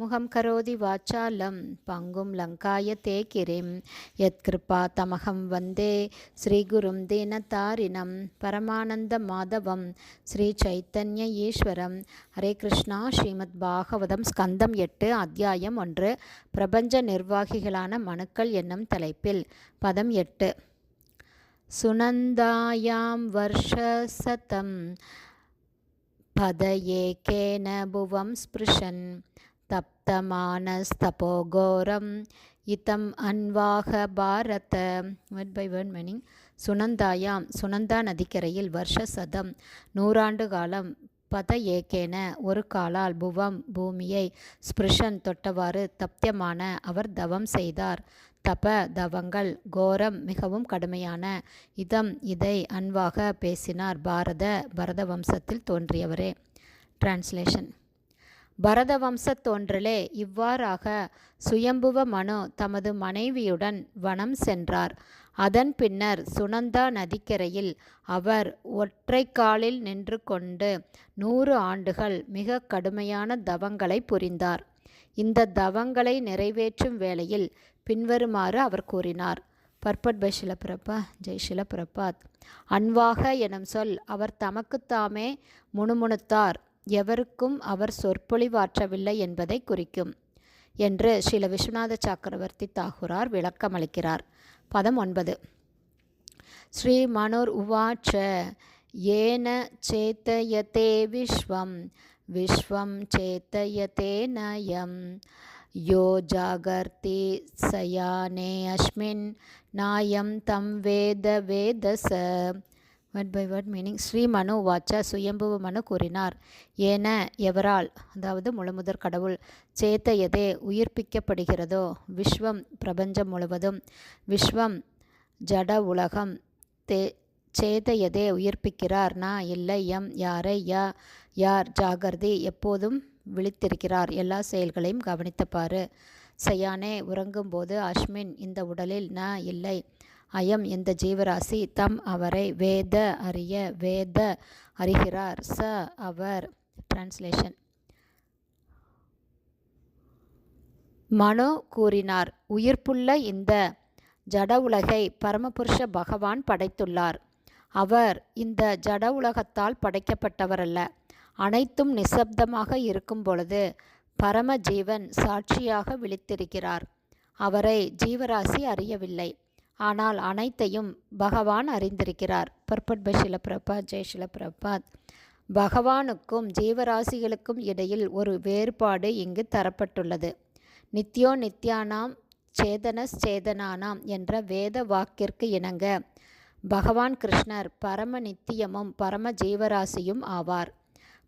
முகம் கரோதி வாச்சாலம் பங்கும் லங்காய தே கிரிம் யத்கிருபா தமகம் வந்தே ஸ்ரீகுரும் தீனதாரிணம் பரமானந்த மாதவம் ஸ்ரீ சைத்தன்ய ஈஸ்வரம். ஹரே கிருஷ்ணா ஸ்ரீமத் பாகவதம் ஸ்கந்தம் எட்டு அத்தியாயம் ஒன்று. பிரபஞ்ச நிர்வாகிகளான மனுக்கள் என்னும் தலைப்பில் பதம் எட்டு. சுனந்தாயாம் வருஷசதம் பதயே கேன புவம் ஸ்பிருஷன். தப்தமானஸ்தபோகோரம் இத்தம் அன்வாக பாரத. ஒன் பை ஒன் மீனிங் சுனந்தாயாம் சுனந்தா நதிக்கரையில் வருஷ சதம் நூறாண்டு காலம் பத ஏகேன ஒரு காலால் புவம் பூமியை ஸ்பிருஷன் தொட்டவாறு தப்தியமான அவர் தவம் செய்தார். தப தவங்கள் கோரம் மிகவும் கடுமையான இதம் இதை அன்பாக பேசினார் பாரத பரத வம்சத்தில் தோன்றியவரே. டிரான்ஸ்லேஷன் பரத வம்ச தோன்றலே இவ்வாறாக சுயம்புவ மனு தமது மனைவியுடன் வனம் சென்றார். அதன் பின்னர் சுனந்தா நதிக்கரையில் அவர் ஒற்றை காலில் நின்று கொண்டு நூறு ஆண்டுகள் மிக கடுமையான தவங்களை புரிந்தார். இந்த தவங்களை நிறைவேற்றும் வேளையில் பின்வருமாறு அவர் கூறினார். பர்பட் பை ஷிலபிரபா ஜெய் ஷிலபிரபாத் அன்வாக எனும் சொல் அவர் தமக்குத்தாமே முணுமுணுத்தார். எவருக்கும் அவர் சொற்பொழிவாற்றவில்லை என்பதை குறிக்கும் என்று ஸ்ரீல விஸ்வநாத சக்கரவர்த்தி தாகூரார் விளக்கமளிக்கிறார். பதம் ஒன்பது. ஸ்ரீ மனோர் உவாச்ச ஏன சேத்தயதே விஸ்வம் விஸ்வம் சேத்தயதே நயம். யோ ஜாகர்த்தி சயானே அஸ்மின் நாயம் தம் வேத வேதச. Word by word meaning Shri Manu வாச்ச சுயம்புவ மனு கூறினார். ஏன எவரால் அதாவது முழுமுதற் கடவுள் சேத்த எதே உயிர்ப்பிக்கப்படுகிறதோ விஸ்வம் பிரபஞ்சம் முழுவதும் விஸ்வம் ஜட உலகம் தே சேத எதே உயிர்ப்பிக்கிறார் நான் இல்லை எம் யாரை யா யார் ஜாகிரதி எப்போதும் விழித்திருக்கிறார். எல்லா செயல்களையும் கவனித்தப்பாரு. சயானே உறங்கும்போது அஸ்மின் இந்த உடலில் ந இல்லை அயம் இந்த ஜீவராசி? தம் அவரை வேத அறிய வேத அறிகிறார். ச அவர் டிரான்ஸ்லேஷன் மனோ கூறினார் உயிர்ப்புள்ள இந்த ஜட உலகை பரமபுருஷ பகவான் படைத்துள்ளார். அவர் இந்த ஜட உலகத்தால் படைக்கப்பட்டவரல்ல. அனைத்தும் நிசப்தமாக இருக்கும் பொழுது பரம ஜீவன் சாட்சியாக விழித்திருக்கிறார். அவரை ஜீவராசி அறியவில்லை. ஆனால் அனைத்தையும் பகவான் அறிந்திருக்கிறார். பர்பட் பிரபாத் ஷிலபிரபாத் ஜெய் பகவானுக்கும் ஜீவராசிகளுக்கும் இடையில் ஒரு வேறுபாடு இங்கு தரப்பட்டுள்ளது. நித்யோ நித்யானாம் சேதனஸ் சேதனானாம் என்ற வேத வாக்கிற்கு இணங்க பகவான் கிருஷ்ணர் பரம நித்தியமும் பரம ஜீவராசியும் ஆவார்.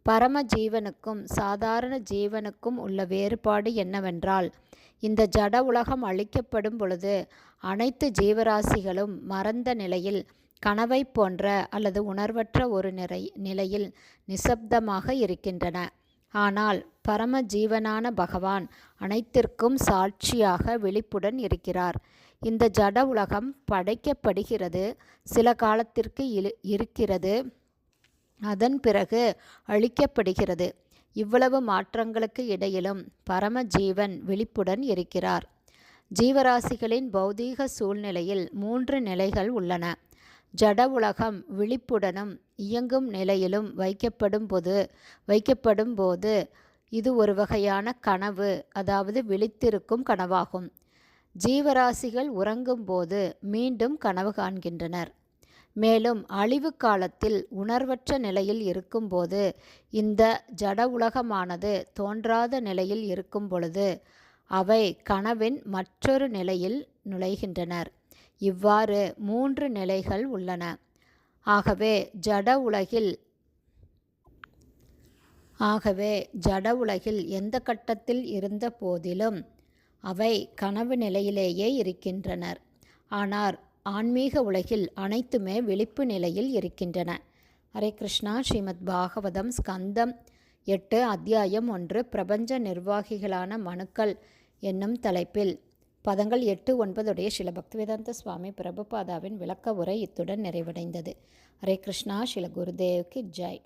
பரம ஜீவனுக்கும் சாதாரண ஜீவனுக்கும் உள்ள வேறுபாடு என்னவென்றால் இந்த ஜட உலகம் அழிக்கப்படும் பொழுது அனைத்து ஜீவராசிகளும் மறந்த நிலையில் கனவை போன்ற அல்லது உணர்வற்ற ஒரு நிறை நிலையில் நிசப்தமாக இருக்கின்றன. ஆனால் பரம ஜீவனான பகவான் அனைத்திற்கும் சாட்சியாக விழிப்புடன் இருக்கிறார். இந்த ஜட உலகம் படைக்கப்படுகிறது சில காலத்திற்கு இருக்கிறது. அதன் பிறகு அழிக்கப்படுகிறது. இவ்வளவு மாற்றங்களுக்கு இடையிலும் பரமஜீவன் விழிப்புடன் இருக்கிறார். ஜீவராசிகளின் பௌதீக சூழ்நிலையில் மூன்று நிலைகள் உள்ளன. ஜட உலகம் விழிப்புடனும் இயங்கும் நிலையிலும் வைக்கப்படும் போது வைக்கப்படும் போது இது ஒரு வகையான கனவு அதாவது விழித்திருக்கும் கனவாகும். ஜீவராசிகள் உறங்கும்போது மீண்டும் கனவு காண்கின்றனர். மேலும் அழிவு காலத்தில் உணர்வற்ற நிலையில் இருக்கும்போது இந்த ஜட உலகமானது தோன்றாத நிலையில் இருக்கும் பொழுது அவை கனவின் மற்றொரு நிலையில் நுழைகின்றனர். இவ்வாறு மூன்று நிலைகள் உள்ளன. ஆகவே ஜட உலகில் ஆகவே ஜட உலகில் எந்த கட்டத்தில் இருந்த போதிலும் அவை கனவு நிலையிலேயே இருக்கின்றனர். ஆனால் ஆன்மீக உலகில் அனைத்துமே விழிப்பு நிலையில் இருக்கின்றன. ஹரே கிருஷ்ணா. ஸ்ரீமத் பாகவதம் ஸ்கந்தம் எட்டு அத்தியாயம் ஒன்று பிரபஞ்ச நிர்வாகிகளான மனுக்கள் என்னும் தலைப்பில். பதங்கள் எட்டு ஒன்பதுடைய சில பக்திவேதாந்த சுவாமி பிரபுபாதாவின் விளக்க உரை இத்துடன் நிறைவடைந்தது. ஹரே கிருஷ்ணா. ஸ்ரீல குருதேவ்க்கு ஜெய்.